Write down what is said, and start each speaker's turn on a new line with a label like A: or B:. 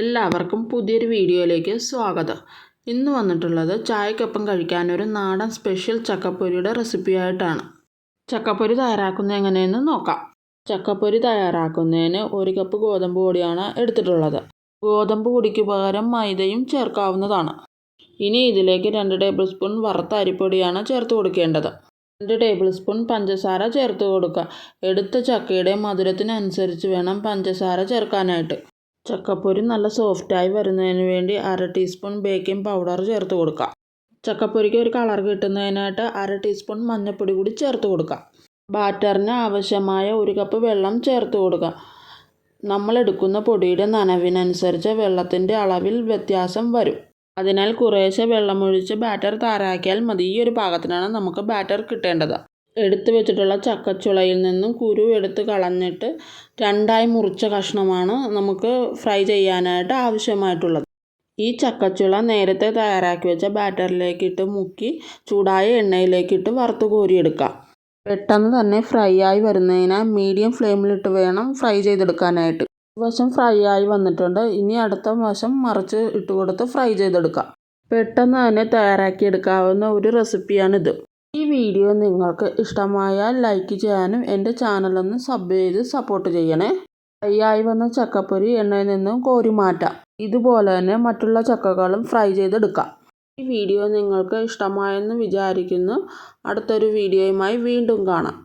A: എല്ലാവർക്കും പുതിയൊരു വീഡിയോയിലേക്ക് സ്വാഗതം. ഇന്ന് വന്നിട്ടുള്ളത് ചായക്കൊപ്പം കഴിക്കാനൊരു നാടൻ സ്പെഷ്യൽ ചക്കപ്പൊരിയുടെ റെസിപ്പിയായിട്ടാണ്. ചക്കപ്പൊരി തയ്യാറാക്കുന്നത് എങ്ങനെയെന്ന് നോക്കാം. ചക്കപ്പൊരി തയ്യാറാക്കുന്നതിന് ഒരു കപ്പ് ഗോതമ്പ് പൊടിയാണ് എടുത്തിട്ടുള്ളത്. ഗോതമ്പ് പൊടിക്ക് പകരം മൈദയും ചേർക്കാവുന്നതാണ്. ഇനി ഇതിലേക്ക് രണ്ട് ടേബിൾ സ്പൂൺ വറുത്ത അരിപ്പൊടിയാണ് ചേർത്ത് കൊടുക്കേണ്ടത്. രണ്ട് ടേബിൾ സ്പൂൺ പഞ്ചസാര ചേർത്ത് കൊടുക്കുക. എടുത്ത ചക്കയുടെ മധുരത്തിനനുസരിച്ച് വേണം പഞ്ചസാര ചേർക്കാനായിട്ട്. ചക്കപ്പൊരി നല്ല സോഫ്റ്റായി വരുന്നതിന് വേണ്ടി അര ടീസ്പൂൺ ബേക്കിംഗ് പൗഡർ ചേർത്ത് കൊടുക്കുക ചക്കപ്പൊരിക്ക് ഒരു കളർ കിട്ടുന്നതിനായിട്ട് അര ടീസ്പൂൺ മഞ്ഞൾപ്പൊടി കൂടി ചേർത്ത് കൊടുക്കാം. ബാറ്ററിന് ആവശ്യമായ ഒരു കപ്പ് വെള്ളം ചേർത്ത് കൊടുക്കുക നമ്മൾ എടുക്കുന്ന പൊടിയുടെ നനവിനനുസരിച്ച് വെള്ളത്തിന്റെ അളവിൽ വ്യത്യാസം വരും. അതിനാൽ കുറേശ്ശെ വെള്ളമൊഴിച്ച് ബാറ്റർ താരാക്കിയാൽ മതി. ഈ ഒരു പാകത്തിനാണ് നമുക്ക് ബാറ്റർ കിട്ടേണ്ടത്. എടുത്തു വെച്ചിട്ടുള്ള ചക്കച്ചുളയിൽ നിന്നും കുരു എടുത്ത് കളഞ്ഞിട്ട് രണ്ടായി മുറിച്ച കഷ്ണമാണ് നമുക്ക് ഫ്രൈ ചെയ്യാനായിട്ട് ആവശ്യമായിട്ടുള്ളത്. ഈ ചക്കച്ചുള നേരത്തെ തയ്യാറാക്കി വെച്ച ബാറ്ററിലേക്കിട്ട് മുക്കി ചൂടായ എണ്ണയിലേക്കിട്ട് വറുത്ത് കോരിയെടുക്കാം. പെട്ടെന്ന് തന്നെ ഫ്രൈ ആയി വരുന്നതിനാൽ മീഡിയം ഫ്ലെയിമിലിട്ട് വേണം ഫ്രൈ ചെയ്തെടുക്കാനായിട്ട്. വശം ഫ്രൈ ആയി വന്നിട്ടുണ്ട് ഇനി അടുത്ത വശം മറിച്ച് ഇട്ട് കൊടുത്ത് ഫ്രൈ ചെയ്തെടുക്കാം. പെട്ടെന്ന് തന്നെ തയ്യാറാക്കിയെടുക്കാവുന്ന ഒരു റെസിപ്പിയാണിത്. ഈ വീഡിയോ നിങ്ങൾക്ക് ഇഷ്ടമായാൽ ലൈക്ക് ചെയ്യാനും എന്റെ ചാനലൊന്ന് സബ് ചെയ്ത് സപ്പോർട്ട് ചെയ്യണേ. ഫ്രൈ ആയി വന്ന ചക്കപ്പൊരി എണ്ണയിൽ നിന്നും കോരി മാറ്റാം. ഇതുപോലെ തന്നെ മറ്റുള്ള ചക്കകളും ഫ്രൈ ചെയ്തെടുക്കാം. ഈ വീഡിയോ നിങ്ങൾക്ക് ഇഷ്ടമായെന്ന് വിചാരിക്കുന്നു. അടുത്തൊരു വീഡിയോയുമായി വീണ്ടും കാണാം.